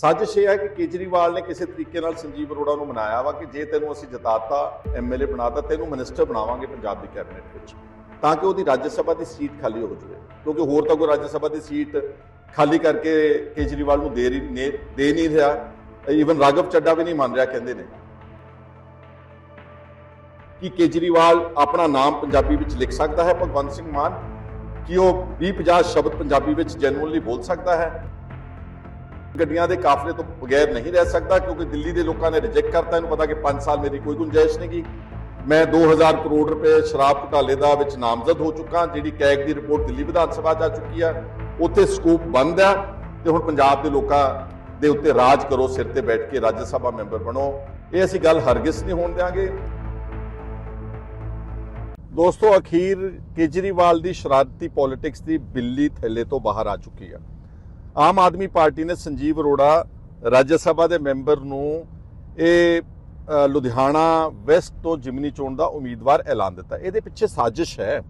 ਸਾਜ਼ਿਸ਼ ਇਹ ਹੈ ਕਿ ਕੇਜਰੀਵਾਲ ਨੇ ਕਿਸੇ ਤਰੀਕੇ ਨਾਲ ਸੰਜੀਵ ਅਰੋੜਾ ਨੂੰ ਮਨਾਇਆ ਵਾ ਕਿ ਜੇ ਤੈਨੂੰ ਅਸੀਂ ਜਿਤਾਤਾ ਐਮਐਲਏ ਬਣਾਤਾ, ਤੈਨੂੰ ਮਿਨਿਸਟਰ ਬਣਾਵਾਂਗੇ ਪੰਜਾਬ ਦੀ ਕੈਬਨਿਟ ਵਿੱਚ, ਤਾਂ ਕਿ ਉਹਦੀ ਰਾਜ ਸਭਾ ਦੀ ਸੀਟ ਖਾਲੀ ਹੋ ਜਾਵੇ। ਕਿਉਂਕਿ ਹੋਰ ਤਾਂ ਕੋਈ ਰਾਜ ਸਭਾ ਦੀ ਸੀਟ ਖਾਲੀ ਕਰਕੇ ਕੇਜਰੀਵਾਲ ਨੂੰ ਦੇ ਰਹੀ- ਨੇ- ਦੇ ਨਹੀਂ ਰਿਹਾ। ਈਵਨ ਰਾਘਵ ਚੱਡਾ ਵੀ ਨਹੀਂ ਮੰਨ ਰਿਹਾ, ਕਹਿੰਦੇ ਨੇ। ਕਿ ਕੇਜਰੀਵਾਲ ਆਪਣਾ ਨਾਮ ਪੰਜਾਬੀ ਵਿੱਚ ਲਿਖ ਸਕਦਾ ਹੈ, ਭਗਵੰਤ ਸਿੰਘ ਮਾਨ? ਕਿ ਉਹ 20-50 ਸ਼ਬਦ ਪੰਜਾਬੀ ਵਿੱਚ ਜੈਨੂਅਨਲੀ ਬੋਲ ਸਕਦਾ ਹੈ? ਗੱਡੀਆਂ ਦੇ ਕਾਫਲੇ ਤੋਂ ਬਗੈਰ ਨਹੀਂ ਰਹਿ ਸਕਦਾ ਕਿਉਂਕਿ ਦਿੱਲੀ ਦੇ ਲੋਕਾਂ ਨੇ ਰਿਜੈਕਟ ਕਰਤਾ। ਇਹਨੂੰ ਪਤਾ ਕਿ 5 ਸਾਲ ਮੇਰੀ ਕੋਈ ਗੁੰਜਾਇਸ਼ ਨਹੀਂ ਗੀ। ਮੈਂ 2000 ਕਰੋੜ ਰੁਪਏ ਸ਼ਰਾਬ ਘੁਟਾਲੇ ਦਾ ਵਿੱਚ ਨਾਮਜ਼ਦ ਹੋ ਚੁੱਕਾ। ਜਿਹੜੀ ਕੈਗ ਦੀ ਰਿਪੋਰਟ ਦਿੱਲੀ ਵਿਧਾਨ ਸਭਾ 'ਚ ਆ ਚੁੱਕੀ ਆ। ਉੱਥੇ ਸਕੂਪ ਬੰਦ ਆ ਤੇ ਹੁਣ ਪੰਜਾਬ ਦੇ ਲੋਕਾਂ ਦੇ ਉੱਤੇ ਰਾਜ ਕਰੋ, ਸਿਰ ਤੇ ਬੈਠ ਕੇ ਰਾਜ ਸਭਾ ਮੈਂਬਰ ਬਣੋ। ਇਹ ਅਸੀਂ ਗੱਲ ਹਰਗਿਸ ਨਹੀਂ ਹੋਣ ਦਿਆਂਗੇ। ਦੋਸਤੋ, ਅਖੀਰ ਕੇਜਰੀਵਾਲ ਦੀ ਸ਼ਰਾਰਤੀ ਪੋਲਿਟਿਕਸ ਦੀ ਬਿੱਲੀ ਥੱਲੇ ਤੋਂ ਬਾਹਰ ਆ ਚੁੱਕੀ ਆ। ਆਮ ਆਦਮੀ ਪਾਰਟੀ ਨੇ ਸੰਜੀਵ ਅਰੋੜਾ ਰਾਜ ਸਭਾ ਦੇ ਮੈਂਬਰ ਨੂੰ ਇਹ ਲੁਧਿਆਣਾ ਵੈਸਟ ਤੋਂ ਜਿਮਨੀ ਚੋਣ ਦਾ ਉਮੀਦਵਾਰ ਐਲਾਨ ਦਿੱਤਾ। ਇਹਦੇ ਪਿੱਛੇ ਸਾਜ਼ਿਸ਼ ਹੈ।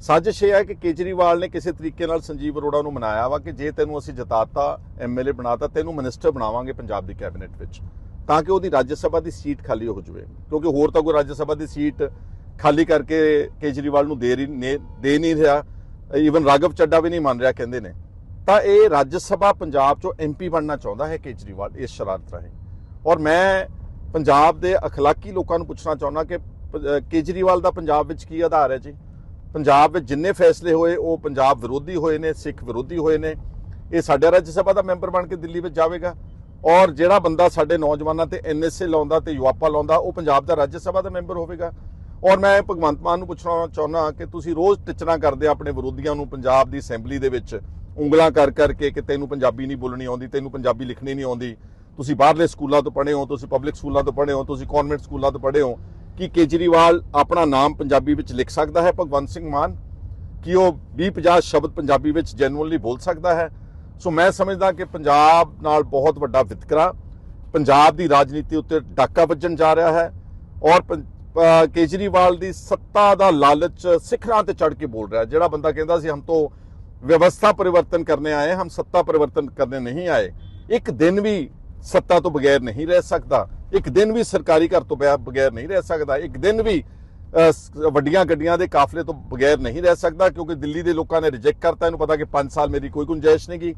ਸਾਜ਼ਿਸ਼ ਇਹ ਹੈ ਕਿ ਕੇਜਰੀਵਾਲ ਨੇ ਕਿਸੇ ਤਰੀਕੇ ਨਾਲ ਸੰਜੀਵ ਅਰੋੜਾ ਨੂੰ ਮਨਾਇਆ ਵਾ ਕਿ ਜੇ ਤੈਨੂੰ ਅਸੀਂ ਜਿਤਾਤਾ ਐਮਐਲਏ ਬਣਾਤਾ, ਤੈਨੂੰ ਮਿਨਿਸਟਰ ਬਣਾਵਾਂਗੇ ਪੰਜਾਬ ਦੀ ਕੈਬਨਿਟ ਵਿੱਚ, ਤਾਂ ਕਿ ਉਹਦੀ ਰਾਜ ਸਭਾ ਦੀ ਸੀਟ ਖਾਲੀ ਹੋ ਜਾਵੇ। ਕਿਉਂਕਿ ਹੋਰ ਤਾਂ ਕੋਈ ਰਾਜ ਸਭਾ ਦੀ ਸੀਟ ਖਾਲੀ ਕਰਕੇ ਕੇਜਰੀਵਾਲ ਨੂੰ ਦੇ ਰਹੀ- ਨੇ- ਦੇ ਨਹੀਂ ਰਿਹਾ। ਈਵਨ ਰਾਘਵ ਚੱਡਾ ਵੀ ਨਹੀਂ ਮੰਨ ਰਿਹਾ, ਕਹਿੰਦੇ ਨੇ। ਤਾਂ ਇਹ ਰਾਜ ਸਭਾ ਪੰਜਾਬ ਚੋਂ ਐਮਪੀ ਬਣਨਾ ਚਾਹੁੰਦਾ ਹੈ ਕੇਜਰੀਵਾਲ, ਇਸ ਸ਼ਰਾਰਤ ਰਾਹੀਂ। ਔਰ ਮੈਂ ਪੰਜਾਬ ਦੇ ਅਖਲਾਕੀ ਲੋਕਾਂ ਨੂੰ ਪੁੱਛਣਾ ਚਾਹੁੰਦਾ ਕਿ, ਪ- ਕੇਜਰੀਵਾਲ ਦਾ ਪੰਜਾਬ ਵਿੱਚ ਕੀ ਆਧਾਰ ਹੈ ਜੀ? ਪੰਜਾਬ ਵਿੱਚ ਜਿੰਨੇ ਫੈਸਲੇ ਹੋਏ, ਉਹ ਪੰਜਾਬ ਵਿਰੋਧੀ ਹੋਏ ਨੇ, ਸਿੱਖ ਵਿਰੋਧੀ ਹੋਏ ਨੇ। ਇਹ ਸਾਡੇ ਰਾਜ ਸਭਾ ਦਾ ਮੈਂਬਰ ਬਣ ਕੇ ਦਿੱਲੀ ਵਿੱਚ ਜਾਵੇਗਾ। ਔਰ ਜਿਹੜਾ ਬੰਦਾ ਸਾਡੇ ਨੌਜਵਾਨਾਂ ਤੇ ਐਨਐਸਏ ਲਾਉਂਦਾ ਤੇ ਯੁਆਪਾ ਲਾਉਂਦਾ, ਉਹ ਪੰਜਾਬ ਦਾ ਰਾਜ ਸਭਾ ਦਾ ਮੈਂਬਰ ਹੋਵੇਗਾ। ਔਰ ਮੈਂ ਭਗਵੰਤ ਮਾਨ ਨੂੰ ਪੁੱਛਣਾ ਚਾਹੁੰਦਾ ਕਿ ਤੁਸੀਂ ਰੋਜ਼ ਟਿਚਣਾ ਕਰਦੇ ਆਪਣੇ ਵਿਰੋਧੀਆਂ ਨੂੰ ਪੰਜਾਬ ਦੀ ਅਸੈਂਬਲੀ ਦੇ ਵਿੱਚ। ਉਂਗਲਾਂ ਕਰ ਕਰਕੇ ਕਿ ਤੈਨੂੰ ਪੰਜਾਬੀ ਨਹੀਂ ਬੋਲਣੀ ਆਉਂਦੀ, ਤੈਨੂੰ ਪੰਜਾਬੀ ਲਿਖਣੀ ਨਹੀਂ ਆਉਂਦੀ। ਤੁਸੀਂ ਬਾਹਰਲੇ ਸਕੂਲਾਂ ਤੋਂ ਪੜ੍ਹੇ ਹੋ, ਤੁਸੀਂ ਪਬਲਿਕ ਸਕੂਲਾਂ ਤੋਂ ਪੜ੍ਹੇ ਹੋ, ਤੁਸੀਂ ਕਨਵੈਂਟ ਸਕੂਲਾਂ ਤੋਂ ਪੜ੍ਹੇ ਹੋ, ਕਿ ਕੇਜਰੀਵਾਲ ਆਪਣਾ ਨਾਮ ਪੰਜਾਬੀ ਵਿੱਚ ਲਿਖ ਸਕਦਾ ਹੈ ਭਗਵੰਤ ਸਿੰਘ ਮਾਨ? ਕਿ ਉਹ 20-50 ਸ਼ਬਦ ਪੰਜਾਬੀ ਵਿੱਚ ਜੈਨੂਅਨਲੀ ਬੋਲ ਸਕਦਾ ਹੈ? ਸੋ ਮੈਂ ਸਮਝਦਾ ਕਿ ਪੰਜਾਬ ਨਾਲ ਬਹੁਤ ਵੱਡਾ ਵਿਤਕਰਾ, ਪੰਜਾਬ ਦੀ ਰਾਜਨੀਤੀ ਉੱਤੇ ਡਾਕਾ ਵੱਜਣ ਜਾ ਰਿਹਾ ਹੈ ਔਰ ਪੰ- ਕੇਜਰੀਵਾਲ ਦੀ ਸੱਤਾ ਦਾ ਲਾਲਚ ਸਿਖਰਾਂ ਤੇ ਚੜ ਕੇ ਬੋਲ ਰਿਹਾ, ਜਿਹੜਾ ਬੰਦਾ ਕਹਿੰਦਾ ਸੀ, ਹਮ ਤੋਂ ਵਿਵਸਥਾ ਪਰਿਵਰਤਨ ਕਰਨੇ ਆਏ, ਹਮ ਸੱਤਾ ਪਰਿਵਰਤਨ ਕਰਨੇ ਨਹੀਂ ਆਏ। ਇੱਕ ਦਿਨ ਵੀ ਸੱਤਾ ਤੋਂ ਬਗੈਰ ਨਹੀਂ ਰਹਿ ਸਕਦਾ। ਇੱਕ ਦਿਨ ਵੀ ਸਰਕਾਰੀ ਘਰ ਤੋਂ ਬਿਆ- ਬਗੈਰ ਨਹੀਂ ਰਹਿ ਸਕਦਾ। ਇੱਕ ਦਿਨ ਵੀ ਵੱਡੀਆਂ ਗੱਡੀਆਂ ਦੇ ਕਾਫਲੇ ਤੋਂ ਬਗੈਰ ਨਹੀਂ ਰਹਿ ਸਕਦਾ, ਕਿਉਂਕਿ ਦਿੱਲੀ ਦੇ ਲੋਕਾਂ ਨੇ ਰਿਜੈਕਟ ਕਰਤਾ। ਇਹਨੂੰ ਪਤਾ ਕਿ 5 ਸਾਲ ਮੇਰੀ ਕੋਈ ਗੁੰਜਾਇਸ਼ ਨਹੀਂ ਗੀ।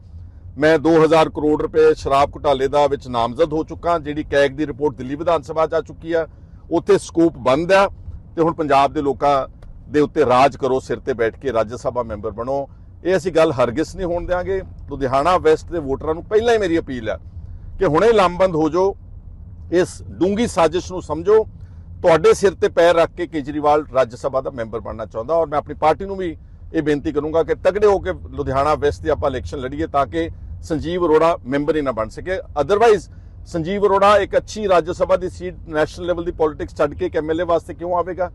ਮੈਂ 2000 ਕਰੋੜ ਰੁਪਏ ਸ਼ਰਾਬ ਘੁਟਾਲੇ ਦਾ ਵਿੱਚ ਨਾਮਜ਼ਦ ਹੋ ਚੁੱਕਾ। ਜਿਹੜੀ ਕੈਗ ਦੀ ਰਿਪੋਰਟ ਦਿੱਲੀ ਵਿਧਾਨ ਸਭਾ 'ਚ ਆ ਚੁੱਕੀ ਆ, ਉੱਥੇ ਸਕੂਪ ਬੰਦ ਆ। ਤੇ ਹੁਣ ਪੰਜਾਬ ਦੇ ਲੋਕਾਂ ਦੇ ਉੱਤੇ ਰਾਜ ਕਰੋ, ਸਿਰ ਤੇ ਬੈਠ ਕੇ ਰਾਜ ਸਭਾ ਮੈਂਬਰ ਬਣੋ। ਇਹ ਅਸੀਂ ਗੱਲ ਹਰਗਿਸ ਨਹੀਂ ਹੋਣ ਦਿਆਂਗੇ। ਲੁਧਿਆਣਾ ਵੈਸਟ ਦੇ ਵੋਟਰਾਂ ਨੂੰ ਪਹਿਲਾਂ ਹੀ ਮੇਰੀ ਅਪੀਲ ਆ ਕਿ ਹੁਣੇ ਲਾਮਬੰਦ ਹੋ ਜਾਓ, ਇਸ ਡੂੰਗੀ ਸਾਜ਼ਿਸ਼ ਨੂੰ ਸਮਝੋ। ਤੁਹਾਡੇ ਸਿਰ ਤੇ ਪੈਰ ਰੱਖ ਕੇ ਕੇਜਰੀਵਾਲ ਰਾਜ ਸਭਾ ਦਾ ਮੈਂਬਰ ਬਣਨਾ ਚਾਹੁੰਦਾ ਔਰ ਮੈਂ ਆਪਣੀ ਪਾਰਟੀ ਨੂੰ ਵੀ ਇਹ ਬੇਨਤੀ ਕਰੂੰਗਾ ਕਿ ਤਗੜੇ ਹੋ ਕੇ ਲੁਧਿਆਣਾ ਵੈਸਟ ਦੀ ਆਪਾਂ ਇਲੈਕਸ਼ਨ ਲੜੀਏ ਤਾਂ ਕਿ ਸੰਜੀਵ ਅਰੋੜਾ ਮੈਂਬਰ ਹੀ ਨਾ ਬਣ ਸਕੇ। ਅਦਰਵਾਈਜ਼ ਸੰਜੀਵ ਅਰੋੜਾ ਇੱਕ ਅੱਛੀ ਰਾਜ ਸਭਾ ਦੀ ਸੀਟ ਨੈਸ਼ਨਲ ਲੈਵਲ ਦੀ ਪੋਲਿਟਿਕਸ ਛੱਡ ਕੇ ਇੱਕ ਐਮਐਲਏ ਵਾਸਤੇ ਕਿਉਂ ਆਵੇਗਾ?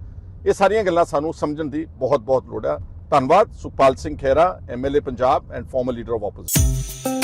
ਇਹ ਸਾਰੀਆਂ ਗੱਲਾਂ ਸਾਨੂੰ ਸਮਝਣ ਦੀ ਬਹੁਤ ਬਹੁਤ ਲੋੜ ਹੈ ਧੰਨਵਾਦ Sukhpal Singh Khaira MLA Punjab and farmer leader of opposition